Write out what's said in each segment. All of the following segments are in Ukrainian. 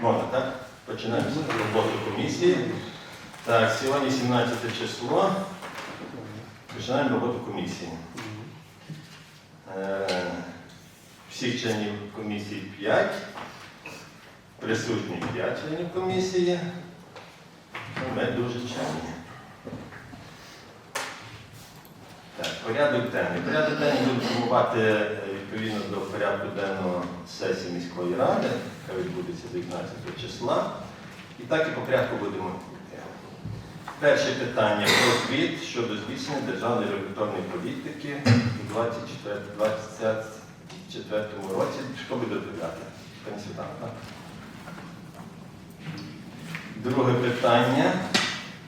Можна, так? Починаємо з роботи комісії. Так, сьогодні 17 число. Починаємо роботу комісії. Е, Всіх членів комісії 5. Присутні 5 членів комісії. Ми дуже чемні. Так, порядок денний. Порядок денний буде формувати е, відповідно до порядку денного сесії міської ради, яка відбудеться 19 числа. І так і по порядку будемо йти. Перше питання про звіт щодо здійснення державної регуляторної політики у 2024 році. Що буде доповідати? Пані Світлана, так? Друге питання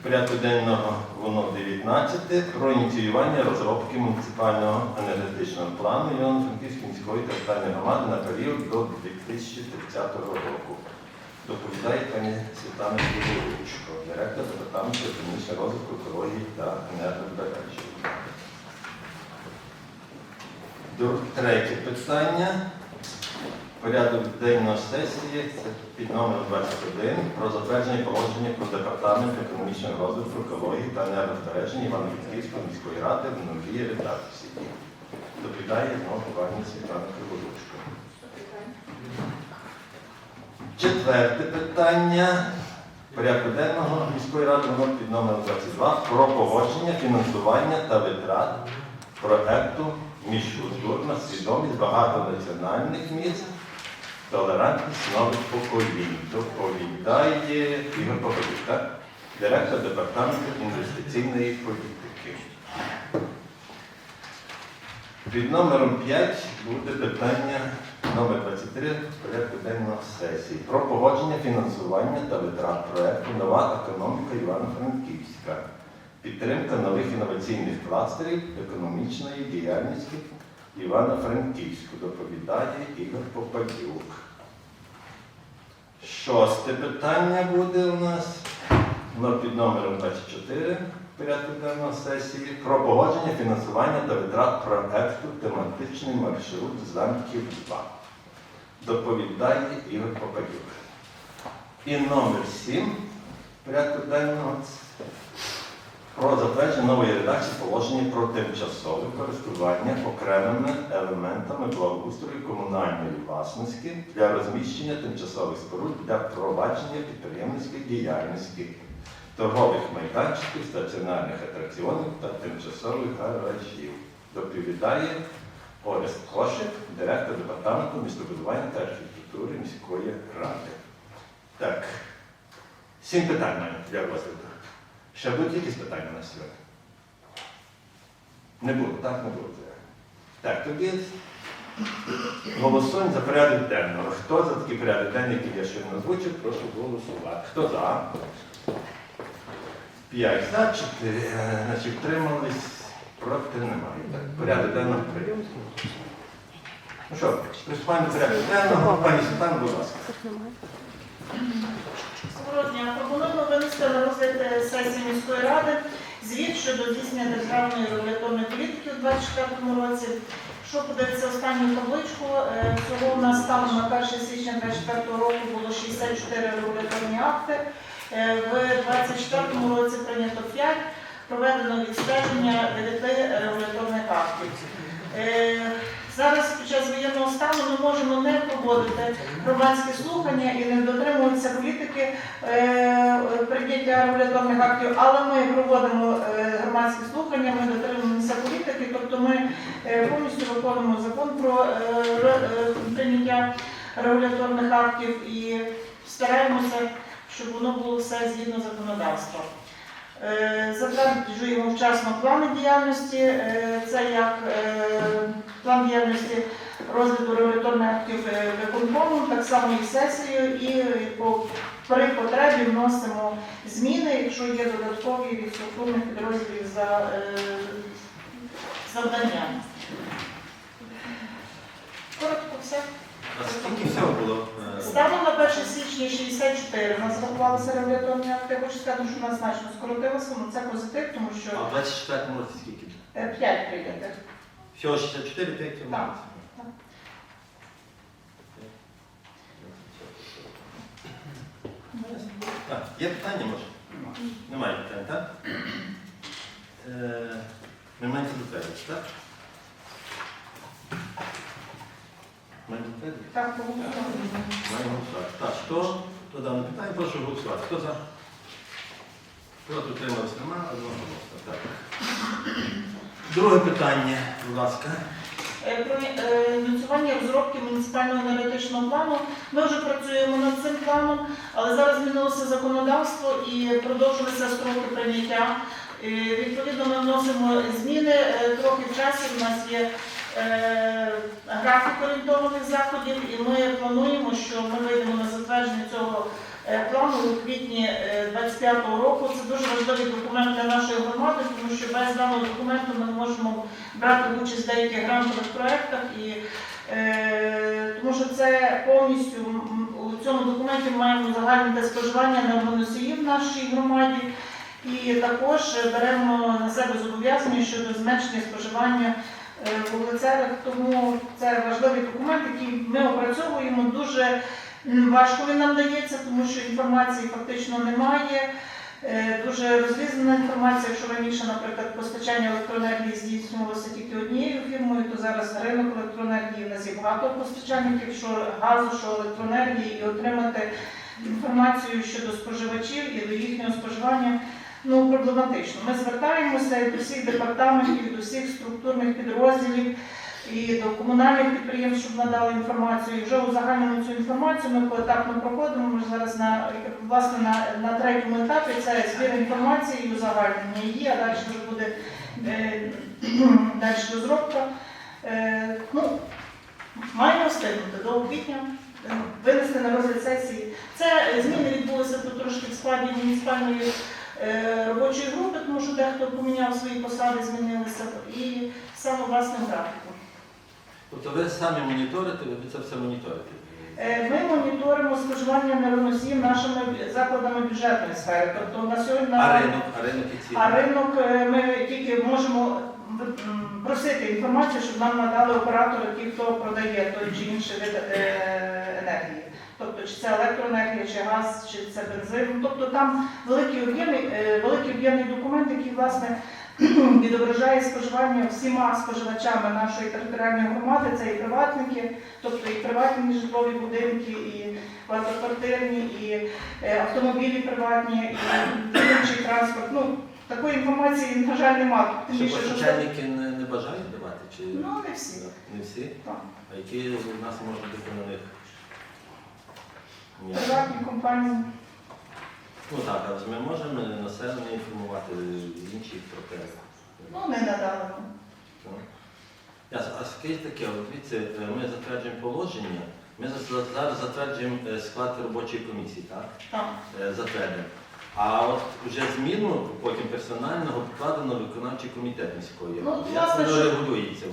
порядку денного воно 19 про ініціювання розробки муніципального енергетичного плану Івано-Франківської міської територіальної громади на період до 2030 року. Доповідає пані Світлана Куличко, директор департаменту економічного розвитку, екології та енергозбережжя. Третє питання. Порядок денного сесії це під номером 21 про затвердження положення про департамент економічного розвитку, екології та енергозбереження Івано-Франківської міської ради в новій редакції. Доповідає знову пані Світлана Криволучко. Четверте питання порядку денного міської ради воно під номером 22 про погодження фінансування та витрат проекту міжкультурна свідомість багатонаціональних міст, толерантність нових поколінь. Доповідає Ігор Павлюка, директор департаменту інвестиційної політики. Під номером 5 буде питання номер 23 порядку денного сесії про погодження фінансування та витрат проекту Нова економіка Івано-Франківська. Підтримка нових інноваційних кластерів економічної діяльності Івано-Франківську. Доповідає Ігор Попадюк. Шосте питання буде у нас під номером 24 порядку денного сесії про погодження фінансування та витрат проекту тематичний маршрут замків 2. Доповідає Ігор Попадюк. І номер 7 порядку денного про затвердження нової редакції положення про тимчасове користування окремими елементами благоустрою комунальної власності для розміщення тимчасових споруд для провадження підприємницької діяльності, торгових майданчиків, стаціонарних атракціонів та тимчасових гаражів. Доповідає Орест Кошик, директор департаменту містобудування та архітектури міської ради. Так, сім питань маємо для розгляду. Ще будуть якісь питання на сьогодні? Не було, так не було. Так, тоді голосуємо за порядок денного. Хто за такий порядок денний, який я щойно озвучив, прошу голосувати. Хто за? П'ять за, чотири, е, значить, втримались, проти немає. Так, порядок денного прийняв. Ну що, приступаємо до порядку денного. Пані Світлана, будь ласка. Доброго дня. Пропонуємо винести на розгляд е, сесії міської ради звіт щодо здійснення державної регуляторної політики у 2024 році. Що подається останню табличку, е, всього у нас станом на 1 січня 2024 року було 64 регуляторні акти. Е, В 2024 році прийнято 5, проведено відстеження 9 регуляторних актів. Зараз під час воєнного стану ми можемо не проводити громадські слухання і не дотримуватися політики е, прийняття регуляторних актів, але ми проводимо е, громадські слухання, ми дотримуємося політики, тобто ми е, повністю виконуємо закон про прийняття регуляторних актів і стараємося, щоб воно було все згідно законодавства. Е, Затверджуємо вчасно плани діяльності. Е, Це як е, план діяльності розгляду регуляторних актів виконкому, так само і сесією, і по при потребі вносимо зміни, якщо є додаткові від структурних підрозділів за завданням. Коротко все. А скільки всього було? е, Станом на 1 січня 64 у нас рахувалися регуляторні акти. Я хочу сказати, що у нас значно скоротилося, але це позитив, тому що А в 24 році скільки? 5 прийнятих. Всього 64, 5 Так, так. Так, є питання, може? Немає питань, так? Е, Ми маємо так? Маємо? Так, погоджуємо. Маємо голосувати. Так, хто до даного питання, прошу голосувати. Хто за? Проти утримався нема, одноголосно. Так. Друге питання, будь ласка. Е, Про е, ініціювання розробки муніципального енергетичного плану. Ми вже працюємо над цим планом, але зараз змінилося законодавство і продовжилися строки прийняття. Е, Відповідно, ми вносимо зміни е, трохи в часі. У нас є графік орієнтованих заходів, і ми плануємо, що ми вийдемо на затвердження цього е, плану у квітні 25-го року. Це дуже важливий документ для нашої громади, тому що без даного документу ми не можемо брати участь в деяких грантових проєктах і е, тому що це повністю у цьому документі ми маємо узагальнити споживання енергоносіїв в нашій громаді. І також беремо на себе зобов'язання щодо зменшення споживання е, вуглецевих. Тому це важливий документ, який ми опрацьовуємо. Дуже важко він нам дається, тому що інформації фактично немає. Е, Дуже розрізнена інформація. Якщо раніше, наприклад, постачання електроенергії здійснювалося тільки однією фірмою, то зараз ринок електроенергії у нас є багато постачальників, що газу, що електроенергії, і отримати інформацію щодо споживачів і до їхнього споживання ну, проблематично. Ми звертаємося і до всіх департаментів, і до всіх структурних підрозділів. І до комунальних підприємств, щоб надали інформацію. І вже узагальнимо цю інформацію. Ми поетапно проходимо. Ми зараз на власне на, на третьому етапі це збір інформації і узагальнення її, а далі вже буде е, далі розробка. Е, ну, маємо встигнути до квітня е, винести на розгляд сесії. Це зміни відбулися тут трошки в складі муніципальної робочої групи, тому що дехто поміняв свої посади, змінилися, і саме власне графіку. Тобто ви самі моніторите, ви це все моніторите? Е, Ми моніторимо споживання енергоносіїв нашими закладами бюджетної сфери. Тобто на сьогодні А ринок, а ринок а ринок е, ми тільки можемо просити інформацію, щоб нам надали оператори, ті, хто продає той чи інший вид е, енергії. Тобто, чи це електроенергія, чи газ, чи це бензин. Ну, Тобто там великий е, об'ємний документ, який власне відображає споживання всіма споживачами нашої територіальної громади. Це і приватники, тобто і приватні житлові будинки, і багатоквартирні, і е, автомобілі приватні, і інший транспорт. Ну такої інформації, на жаль, немає. Тим Що більше, що постачальники не, не бажають давати? Чи... ну не всі. Не всі? Так. А які у нас можуть бути на них? Ні. Приватні компанії. Ну так, але ми можемо населення інформувати інших про те. Ну не надали. нам. Ну. Ясно. А скажіть таке, от дивіться, е, ми затверджуємо положення, ми за- зараз затверджуємо е, склад робочої комісії, так? Так. Е, Затвердимо. А от вже зміну потім персонального покладено виконавчий комітет міської Ну, ради. Як власне, воно що- регулюється?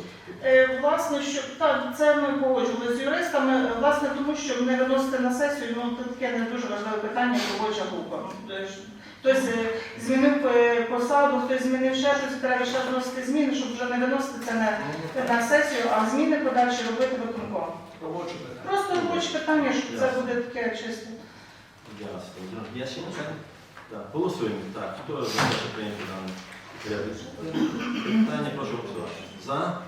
Е, Власне, що так, це ми погоджували з юристами. Власне, тому що не виносити на сесію, ну це таке не дуже важливе питання, робоча група. Ну, ж- Хтось е, змінив е, посаду, хтось змінив ще щось, треба ще вносити зміни, щоб вже не виносити це на, на сесію, а зміни подальші робити виконком. Робоче питання. Просто робоче питання, що це буде таке чисто. Ясно. Я ще не знаю. Так, голосуємо. Так, хто за те, що прийняти дане? Питання прошу голосувати. За,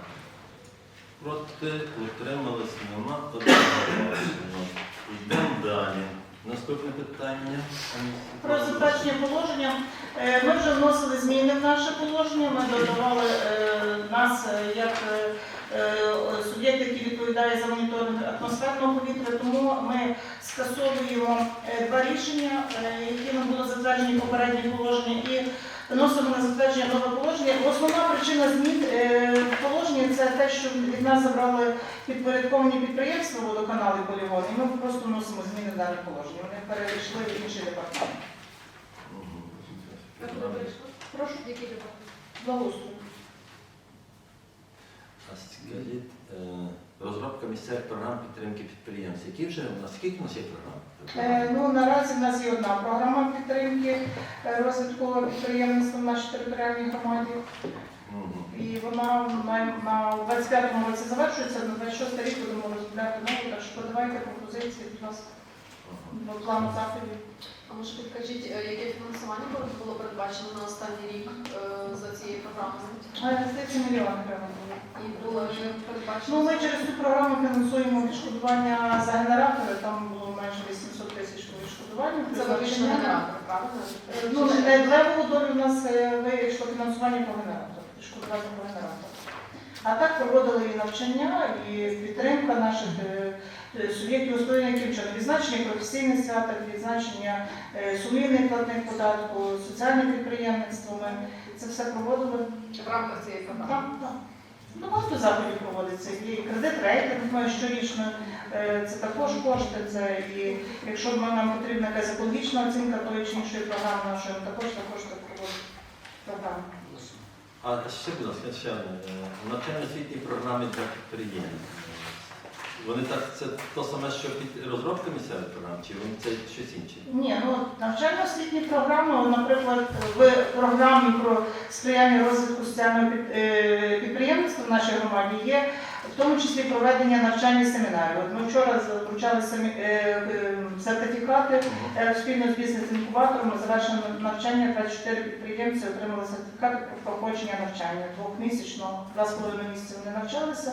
проти, утримались, нема, одноголосно. Йдемо далі. Наступне питання. Про затвердження положення. Е, Ми вже вносили зміни в наше положення. Ми додавали е, нас е, як суб'єкт, який відповідає за моніторинг атмосферного повітря. Тому ми скасовуємо е, два рішення, е, які нам були затверджені попередні положення, і вносимо на затвердження нове положення. Основна причина змін е, положення це те, що від нас забрали підпорядковані підприємства водоканали полігони. І ми просто вносимо зміни в дане положення. Вони перейшли в інший департамент. Прошу, Який департамент? благоустрою. А скажіть, розробка місцевих програм підтримки підприємців. Які вже у нас скільки у нас є програм? Е, Ну, наразі в нас є одна програма підтримки е, розвитку підприємництва в нашій територіальній громаді. Мгм. І вона на, на 25-му році завершується, на 26 рік будемо розробляти нову, так що подавайте пропозиції, будь ласка, до плану заходів. А може підкажіть, е, яке фінансування було- передбачено на останній рік за цією програмою? А, Здається, мільйон гривень. І було вже передбачено? Ну, ми через цю програму фінансуємо відшкодування за генератори, там було майже 800 тисяч по відшкодуванню. Це виключно генератор, правильно? Е, Ну, не для долю у нас е, вийшло фінансування по генератору, відшкодування по генератору. А так проводили і навчання, і підтримка наших е, е, суб'єктів управління яким. Відзначення професійних свят, відзначення е, сумлінних платних податку, соціальне підприємництво. Ми це все проводили. В рамках цієї програми? Так, так. Ну, багато заходів проводиться. І кредит рейтинг щорічно, е, це також кошти. Це і якщо нам потрібна якась екологічна оцінка тої чи іншої програми нашої, також також так проводить програму. А ще, будь ласка, ще. Е, Навчально-освітні програми для підприємців. Вони так, це то саме, що під розробка місцевих програм, чи вони це щось інше? Ні, ну навчально-освітні програми, наприклад, в програмі про сприяння розвитку соціального е, підприємництва в нашій громаді є в тому числі проведення навчальних семінарів. От ми вчора вручали е, е, сертифікати спільно з бізнес-інкубатором. Ми завершили навчання 24 підприємці отримали сертифікати про проходження навчання двохмісячного, два з половиною місяці вони навчалися.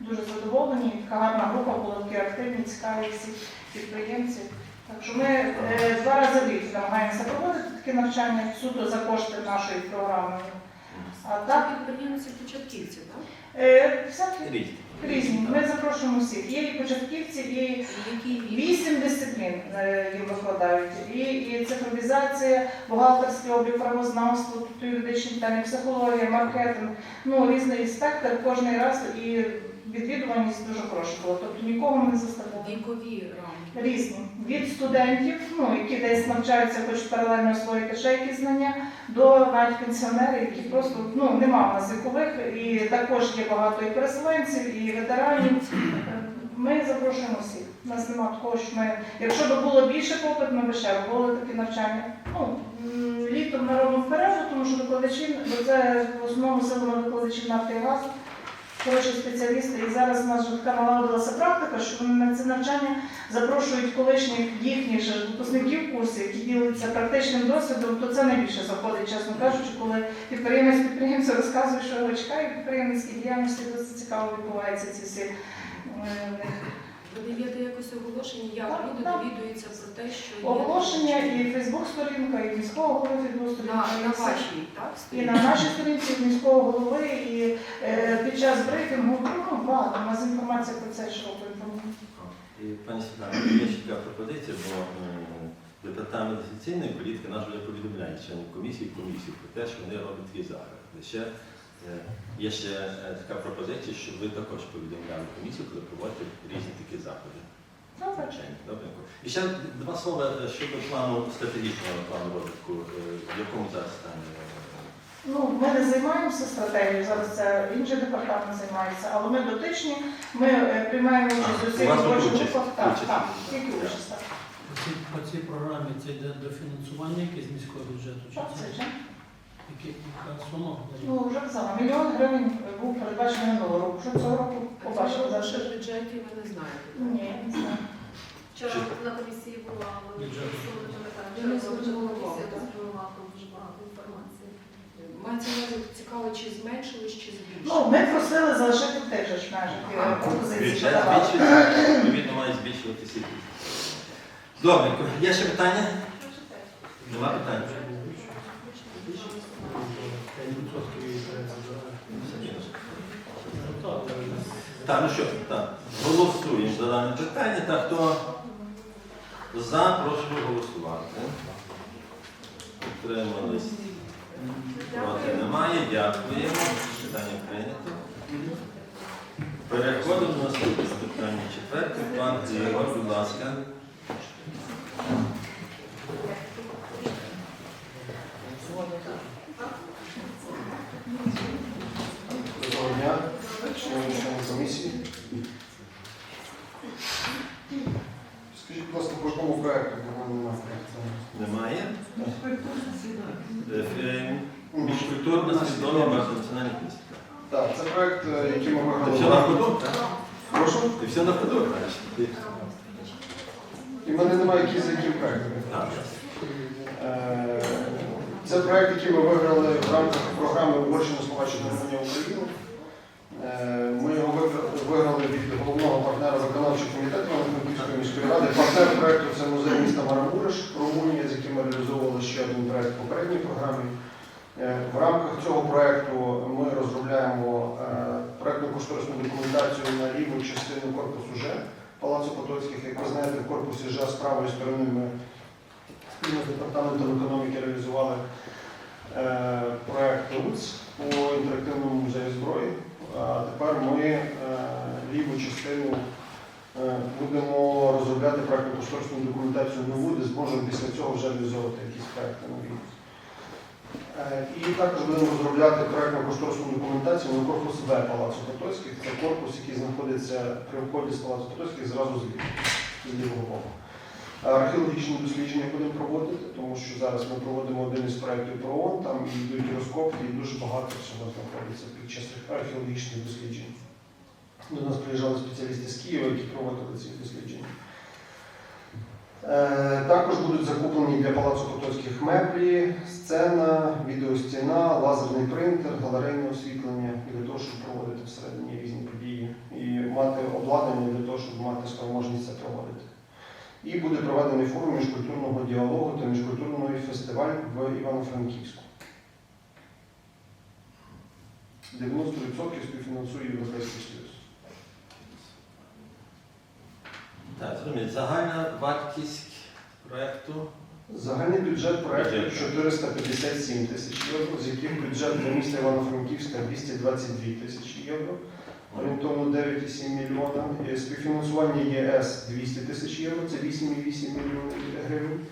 Дуже задоволені. Така гарна група була такі активні, цікаві всі підприємці. Так що ми е, два рази в рік намагаємося проводити такі навчання суто за кошти нашої програми. А Так, підприємці початківці, так? е, всякі Різні. Ми запрошуємо всіх. Є і початківці, і вісім дисциплін е, їм викладають. І, і цифровізація, бухгалтерський облік, правознавство, тобто юридичні питання, психологія, маркетинг. Ну, різний спектр кожний раз і відвідуваність дуже хороша була. Тобто нікого ми не заставляли. Вікові рамки. Різні від студентів, ну які десь навчаються, хочуть паралельно освоїти ще якісь знання, до навіть пенсіонерів, які просто ну нема в нас вікових, і також є багато і переселенців, і ветеранів. Ми запрошуємо всіх. У нас немає такого, що ми, якщо б було більше попит, ми б ще робили такі навчання. Ну літом ми робимо вперед, тому що викладачі, бо це в основному силами викладачів нафти і газу хороші спеціалісти. І зараз у нас вже така налагодилася практика, що вони на це навчання запрошують колишніх їхніх же випускників курсів, які ділиться практичним досвідом, то це найбільше заходить, чесно кажучи, коли підприємець підприємцю розказує, що його чекає підприємницькій діяльності, досить цікаво відбуваються ці всі. Ви даєте якось оголошення, як Так, люди так. довідуються про те, що є Оголошення і Фейсбук-сторінка, і міського голови Фейсбук-сторінка. на, і на вашій, так? І на нашій сторінці міського голови, і е, під час брифінгу, ну, багато, у нас інформація про це широко інформує. І пані Світлана, є ще така пропозиція, бо департамент офіційної політики нас вже повідомляє членів комісії комісії про те, що вони роблять твій заходи. Ще є ще е, така пропозиція, щоб ви також повідомляли комісію, коли проводите різні такі заходи. Добре. І ще два слова е, щодо плану стратегічного плану розвитку, е, в якому зараз стані. е, Ну, ми не займаємося стратегією, зараз це інший департамент займається, але ми дотичні, ми е, приймаємо участь у у робочих групах. Так, так, тільки участь. По цій, програмі це йде дофінансування якесь міського бюджету? Так, це сума? Ну, вже казала, мільйон гривень був передбачений минулого року. Що цього року Побачили, за що в бюджеті ви не знаєте. Ні, не знаю. Вчора на комісії була, але Бюджет. Вчора була комісія так? дуже багато інформації. Мається на увазі цікаво, чи зменшились, чи Ну, ми просили залишити в тих же ж межах е, пропозиції. Бюджет подавали. збільшується, відповідно має збільшуватися. Добре, є ще питання? Нема питань? 5% її треба забирати. Ну, так, але Так, ну що, так, голосуємо за дане питання. Так, хто за, прошу голосувати. Утримались. Проти немає. Дякуємо. Питання прийнято. Переходимо до наступного питання. Четверте. Пан Ігор, будь ласка. членів комісії. Скажіть, будь ласка, по якому проєкту немає Немає? Міжкультурна свідома багатонаціональних. Так, це проєкт, е, який ми виграли. Все на ходу? Прошу? І все на ходу. І в мене немає якісь які в проєкти. Е, це проєкт, який ми виграли в рамках програми Угорщина Словаччина Румунія Е, Ми його виграли від головного партнера виконавчого комітету Івано-Франківської міської ради. Партнер проекту це музей міста Марамуриш, Румунія, з яким ми реалізовували ще один проект в попередній програмі. Е, В рамках цього проекту ми розробляємо е, проектно-кошторисну документацію на ліву частину корпусу Ж Палацу Потоцьких. Як ви знаєте, в корпусі Ж з правої сторони ми спільно з департаментом економіки реалізували проект РУЦ по інтерактивному музею зброї. Тепер ми е, ліву частину е, будемо розробляти проектну кошторисну документацію нову, де зможемо після цього вже реалізовувати якісь проекти нові. Е, І також будемо розробляти проектну кошторисну документацію на корпус В Палацу Потоцьких. Це корпус, який знаходиться при вході з Палацу Потоцьких зразу з лівого боку. Археологічні дослідження будемо проводити, тому що зараз ми проводимо один із проєктів про ООН, там йдуть розкопки і дуже багато всього знаходиться під час археологічних досліджень. До нас приїжджали спеціалісти з Києва, які проводили ці дослідження. Е, Також будуть закуплені для Палацу Потоцьких меблі, сцена, відеостіна, лазерний принтер, галерейне освітлення для того, щоб проводити всередині різні події і мати обладнання для того, щоб мати спроможність це проводити. І буде проведений форум міжкультурного діалогу та міжкультурний фестиваль в Івано-Франківську. 90% співфінансує Європейський Союз. Так, зрозуміло. Загальна вартість проєкту. Загальний бюджет Бюджет. 457 тисяч євро, з яких бюджет для міста Івано-Франківська 222 тисячі євро, орієнтовно 9,7 мільйона. Е, Співфінансування ЄС 200 тисяч євро, це 8,8 мільйонів гривень.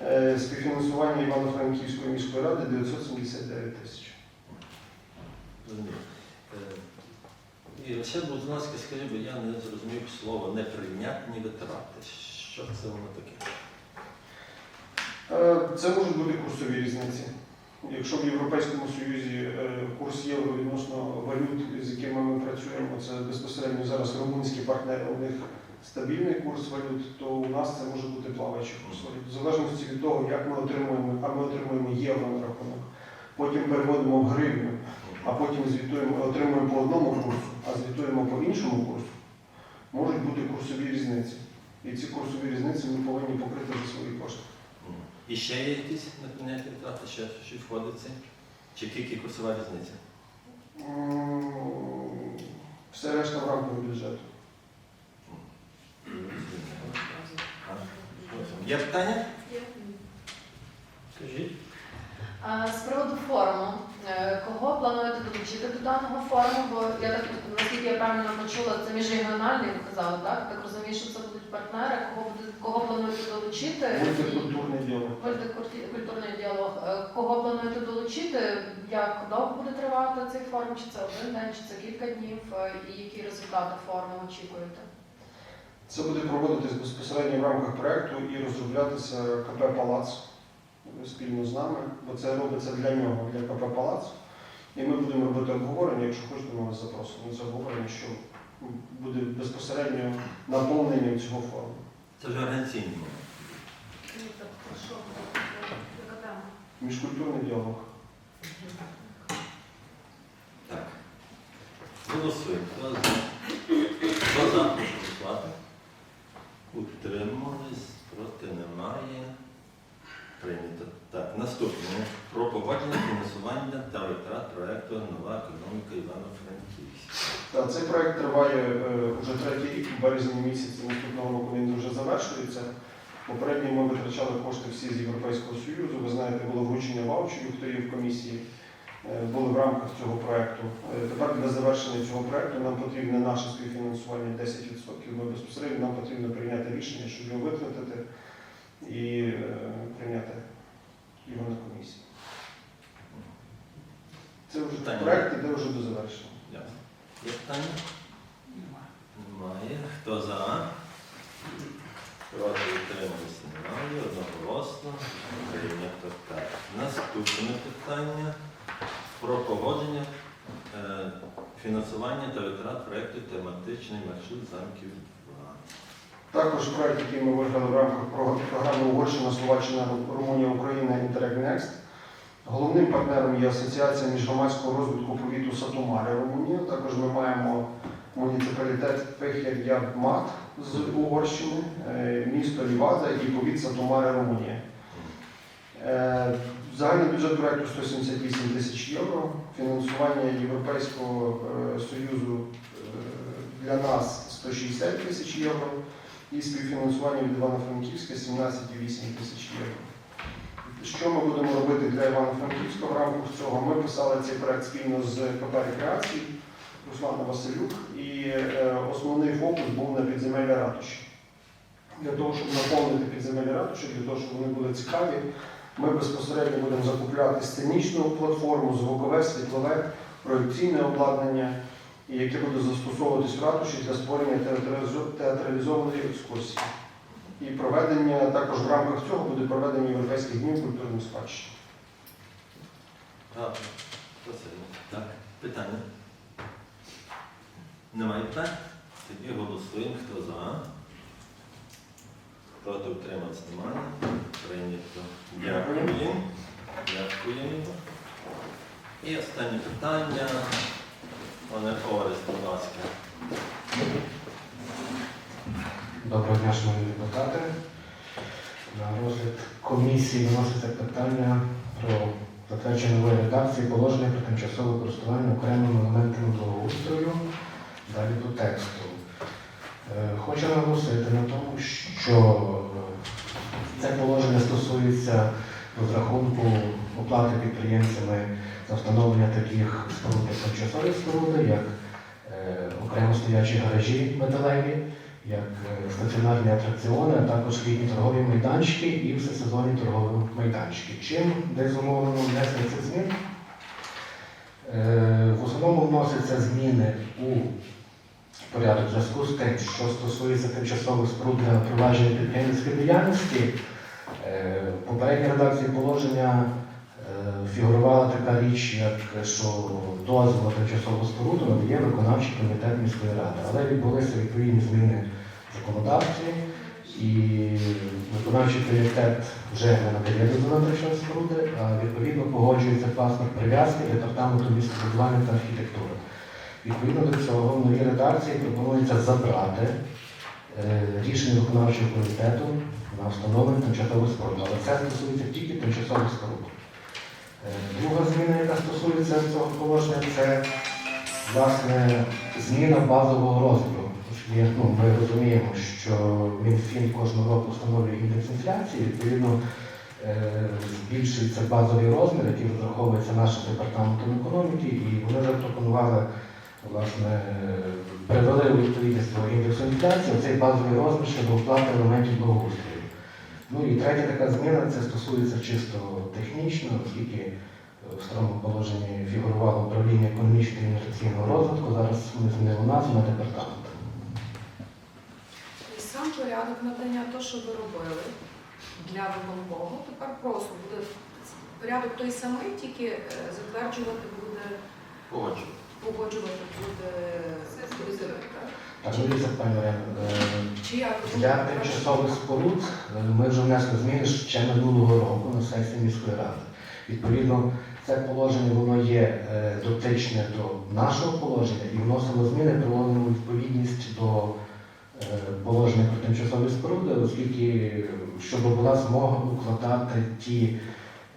Е, Співфінансування Івано-Франківської міської ради 979 тисяч. Е, І ще, будь ласка, скажи, бо я не зрозумів слово неприйнятні витрати. Що це воно таке? Це можуть бути курсові різниці. Якщо в Європейському Союзі е, курс євро відносно валют, з якими ми працюємо, це безпосередньо зараз румунські партнери, у них стабільний курс валют, то у нас це може бути плаваючий курс валют. В залежності від того, як ми отримуємо, а ми отримуємо євро на рахунок, потім переводимо в гривню, а потім звітуємо, отримуємо по одному курсу, а звітуємо по іншому курсу, можуть бути курсові різниці. І ці курсові різниці ми повинні покрити за свої кошти. І ще є якісь неприйняті витрати, ще що входить це? Чи тільки курсова різниця? Все решта в рамках бюджету. Є питання? Скажіть. З приводу форуму, е, кого плануєте долучити до даного форуму? Бо я так наскільки я правильно почула, це міжрегіональний ви казали, так? Так розумію, що це будуть партнери. Кого буде кого плануєте долучити? Мультикультурний діалог. Мультикультурний діалог. Е, Кого плануєте долучити? Як довго буде тривати цей форум? Чи це один день, чи це кілька днів? Е, І які результати форуму очікуєте? Це буде проводитись безпосередньо в рамках проєкту і розроблятися КП Палац спільно з нами, бо це робиться для нього, для КП Палац. І ми будемо робити обговорення, якщо хочете, ми вас запросимо це обговорення, що буде безпосередньо наповненням цього форуму. Це вже організаційний момент. Міжкультурний діалог. Так. Голосуємо. Хто за? Хто за? Прошу. Утримались, проти немає. Прийнято. Так, наступне. Про погодження фінансування та витрат проекту Нова економіка Івано-Франківська. Цей проект триває е, вже третій рік, в березні місяці наступного року він вже завершується. Попередньо ми витрачали кошти всі з Європейського Союзу. Ви знаєте, було вручення ваучерів, хто є в комісії, е, були в рамках цього проекту. Е, Тепер для завершення цього проекту нам потрібне наше співфінансування 10%. Ми безпосередньо нам потрібно прийняти рішення, щоб його витратити і е, прийняти його на комісії. Це вже Питання? проект іде вже до завершення. Ясно. Є питання? Немає. Хто за? Проти утримались немає. Одноголосно. Прийнято так. Наступне питання про погодження е, фінансування та витрат проєкту тематичний маршрут замків 2. Також проект, який ми виграли в рамках програми Угорщина, Словаччина, Румунія, Україна Interreg Next. Головним партнером є Асоціація міжгромадського розвитку повіту Сатумари Румунія. Також ми маємо муніципалітет Пехер-Ябмат з Угорщини, е, місто Лівада і повіт Сатумари Румунія. Е, Загальний бюджет проекту 178 тисяч євро. Фінансування Європейського е, Союзу для нас 160 тисяч євро і співфінансування від Івано-Франківська 17,8 тисяч євро. Що ми будемо робити для Івано-Франківська в рамках цього? Ми писали цей проект спільно з КП «Рекреації» Руслана Василюк, і е, основний фокус був на підземелля ратуші. Для того, щоб наповнити підземелля ратуші, для того, щоб вони були цікаві, ми безпосередньо будемо закупляти сценічну платформу, звукове, світлове, проекційне обладнання, і яке буде застосовуватись в ратуші для створення театралізованої екскурсії. І проведення також в рамках цього буде проведення Європейських днів культурної спадщини. Так, так. Питання? Немає питань? Тоді голосуємо. Хто за? Проти утриматися немає. Прийнято. Дякую. Дякую. І останнє питання. Пане Орес, будь ласка. Доброго дня, шановні депутати. На розгляд комісії виноситься питання про затвердження нової редакції положення про тимчасове користування окремими елементами благоустрою. Далі до тексту. Е, Хочу наголосити на тому, що це положення стосується розрахунку оплати підприємцями за встановлення таких споруд, тимчасові споруди, як е, окремо стоячі гаражі металеві, як е, стаціонарні атракціони, а також літні торгові майданчики і всесезонні торгові майданчики. Чим де зумовлено внесення змін? Е, В основному вносяться зміни у порядок зв'язку з тим, що стосується тимчасових споруд для провадження підприємницької діяльності. В попередній редакції положення фігурувала така річ, як що дозвіл на тимчасову споруду надає виконавчий комітет міської ради. Але відбулися відповідні зміни в законодавстві, і виконавчий комітет вже не надає дозволу на споруди, а відповідно погоджується паспорт прив'язки департаменту містобудування та архітектури. Відповідно до цього в новій редакції пропонується забрати е, рішення виконавчого комітету на встановлення тимчасових споруд. Але це стосується тільки тимчасових споруд. Друга зміна, яка стосується цього положення, це власне зміна базового розміру. Ну, ми розуміємо, що Мінфін кожного року встановлює індекс інфляції, відповідно е, збільшується базовий розмір, який розраховується нашим департаментом економіки, і вони запропонували власне, е, привели відповідність до індексу інфляції цей базовий розмір щодо оплати елементів благоустрою. Ну і третя така зміна це стосується чисто технічно, оскільки е, в старому положенні фігурувало управління економічного і інвестиційного розвитку. Зараз ми змінили назву на департамент. І сам порядок надання, то, що ви робили для виконкому, тепер просто буде порядок той самий, тільки е, затверджувати буде, погоджувати буде дивіться, пані Орена? Для тимчасових споруд е, ми вже внесли зміни ще минулого року на сесії міської ради. Відповідно, це положення воно є е, дотичне до нашого положення і вносило зміни, приводимо відповідність до е, положення про тимчасові споруди, оскільки щоб була змога укладати ті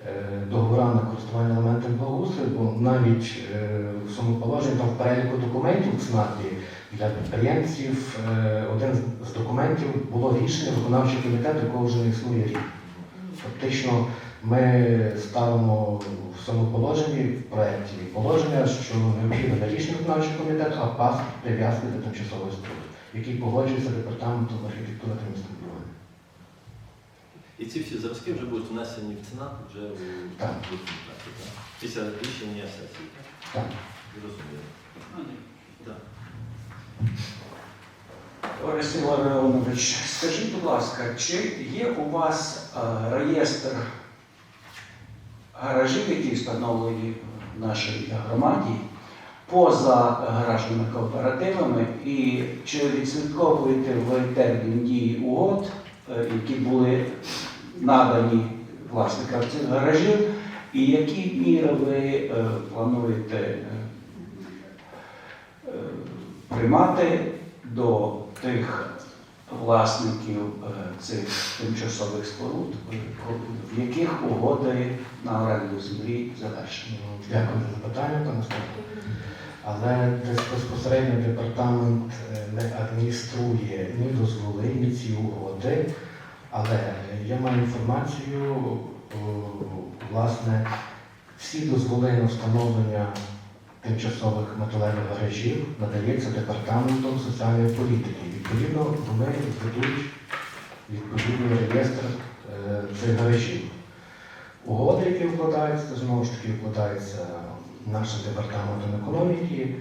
е, договори на користування елементами благоустрою, бо навіть е, в цьому положенні там в переліку документів в ЦНАПі для підприємців е, один з документів було рішення виконавчого комітету, якого вже не існує рік. Фактично, ми ставимо в цьому положенні в проєкті положення, що необхідно не рішення виконавчого комітету, а паспорт прив'язки до тимчасової споруди, який погоджується департаментом архітектури та містобудування. І ці всі зразки вже будуть внесені в ЦНАП вже у Так. документацію. Після рішення сесії. Так. Зрозуміло. Так. Орес Іван скажіть, будь ласка, чи є у вас е, реєстр гаражів, які встановлені нашій громаді поза гаражними кооперативами і чи відслідковуєте ви термін дії угод, е, які були надані власникам цих гаражів, і які міри ви е, плануєте е, е, приймати до тих власників цих тимчасових споруд, в яких угоди на оренду землі завершені? Дякую за запитання, пане Степан. Але безпосередньо департамент не адмініструє ні дозволи, ні ці угоди. Але я маю інформацію, власне, всі дозволи на встановлення тимчасових металевих гаражів надається департаментом соціальної політики. Відповідно, вони ведуть відповідний реєстр е, цих гаражів. Угоди, які вкладаються, знову ж таки вкладаються нашим департаментом економіки.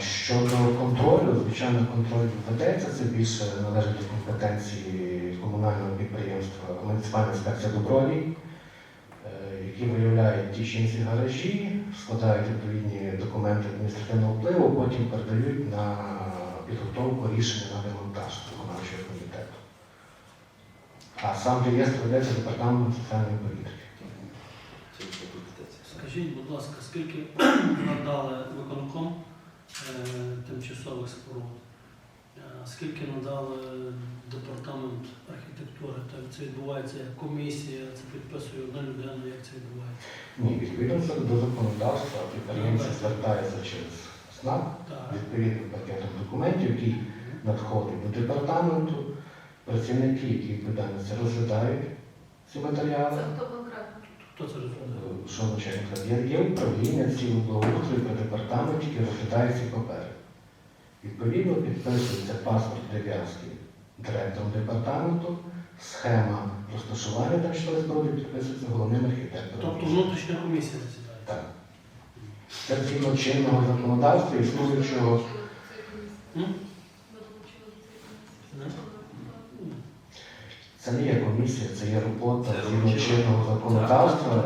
Щодо контролю, звичайно, контроль ведеться, це більше належить до компетенції комунального підприємства муніципальна інспекція добролій, е, які виявляють ті чи інші гаражі, складають відповідні документи адміністративного впливу, потім передають на підготовку рішення на демонтаж виконавчого комітету. А сам реєстр ведеться департаментом соціальної політики. Скажіть, будь ласка, скільки надали виконком е, тимчасових споруд? Скільки надали департамент архітектури? Так це відбувається як комісія, це підписує одна людина, як це відбувається? Ні, відповідно до законодавства підприємці звертаються через СНАП Так. відповідним пакетом документів, який надходить до департаменту. Працівники, які відповідально це розглядають ці матеріали. Це хто конкретно? Хто це розглядає? Що? Є, управління цілого благоустрою при департаменті, які розглядає ці папери. Відповідно, підписується паспорт прив'язки директором департаменту, схема розташування так, що зброї підписується головним архітектором. Тобто внутрішня комісія засідає? Так. Це згідно чинного законодавства існуючого. М? Це не є комісія, це є робота згідно чинного законодавства,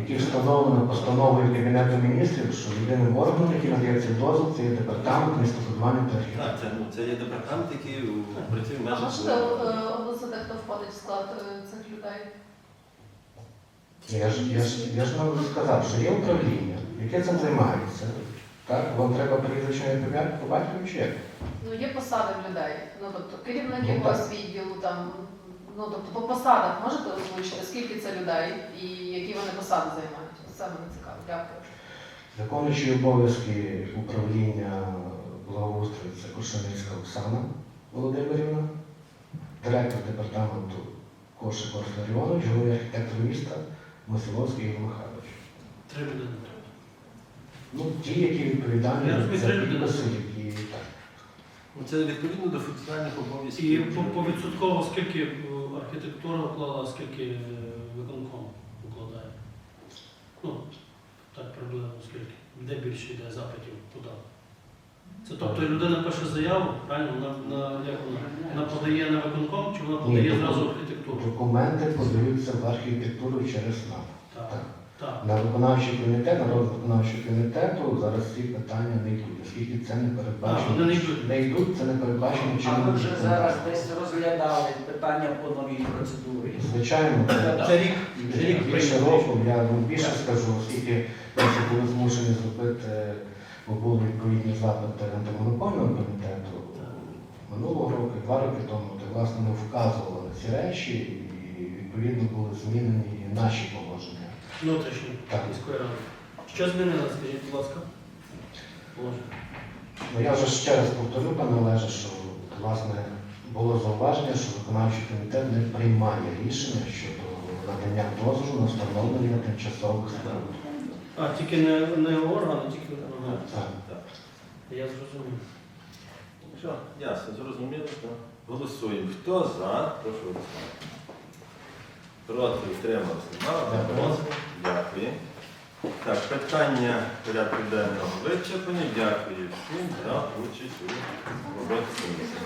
яке встановлено постановою Кабінету міністрів, що єдиним органом, який надається дозвіл, це є департамент містобудування та архітектури. Так, це, ну, це є департамент, який працює в А межах. можете е, оголосити, хто входить в склад е, цих людей? Я ж, я, ж, я ж вам сказав, що є управління, яке цим займається. Так? Вам треба прізвище ім'я по батькові чи як? Ну, є посади в людей. Ну, тобто керівник Ну, якогось відділу там. Ну, тобто по посадах можете озвучити, скільки це людей і які вони посади займають? Це мене цікаво. Дякую. Виконуючий обов'язки управління благоустрою це Кошеницька Оксана Володимирівна, директор департаменту Кошик Орф Ларіонович, головний архітектор міста Масиловський Ігор Михайлович. Три людини. Ну, ті, які відповідальні Я розумію, за три людини. підписи, які так. Ну, Це відповідно до функціональних І обов'язків. по, по відсотково скільки е, архітектура вклала, скільки е, виконком вкладає? Ну, так приблизно скільки. Де більше йде запитів, куди? Це тобто людина пише заяву, правильно? Вона, на, як вона? вона подає на виконком чи вона подає Ні, зразу архітектуру? Документи подаються в архітектуру через НАП. Так, Так. На виконавчий комітет, на виконавчого комітету зараз ці питання не йдуть, оскільки це не передбачено. Вони не йдуть. Не йдуть, це не передбачено А чином ви вже зараз десь розглядали питання по новій процедурі. Звичайно, Це рік. Вже рік більше року, я вам більше скажу, оскільки ми це були змушені зробити, бо були відповідні запити антимонопольного комітету минулого року, і два роки тому, то власне ми вказували ці речі і відповідно були змінені і наші положення. Внутрішньої Так. міської ради. Що змінили, скажіть, будь ласка? Ну, я вже ще раз повторю, пане Олеже, що власне було зауваження, що виконавчий комітет не приймає рішення щодо надання дозволу на встановлення тимчасових споруд. А, тільки не, не органи, тільки ага. Так. Так. Я зрозумів. Що, ясно, зрозуміло, так. Голосуємо. Хто за, прошу голосувати. Проти утримався. Дякую. Так, питання порядку денного вичерпані. Дякую всім за участь у роботі комісії.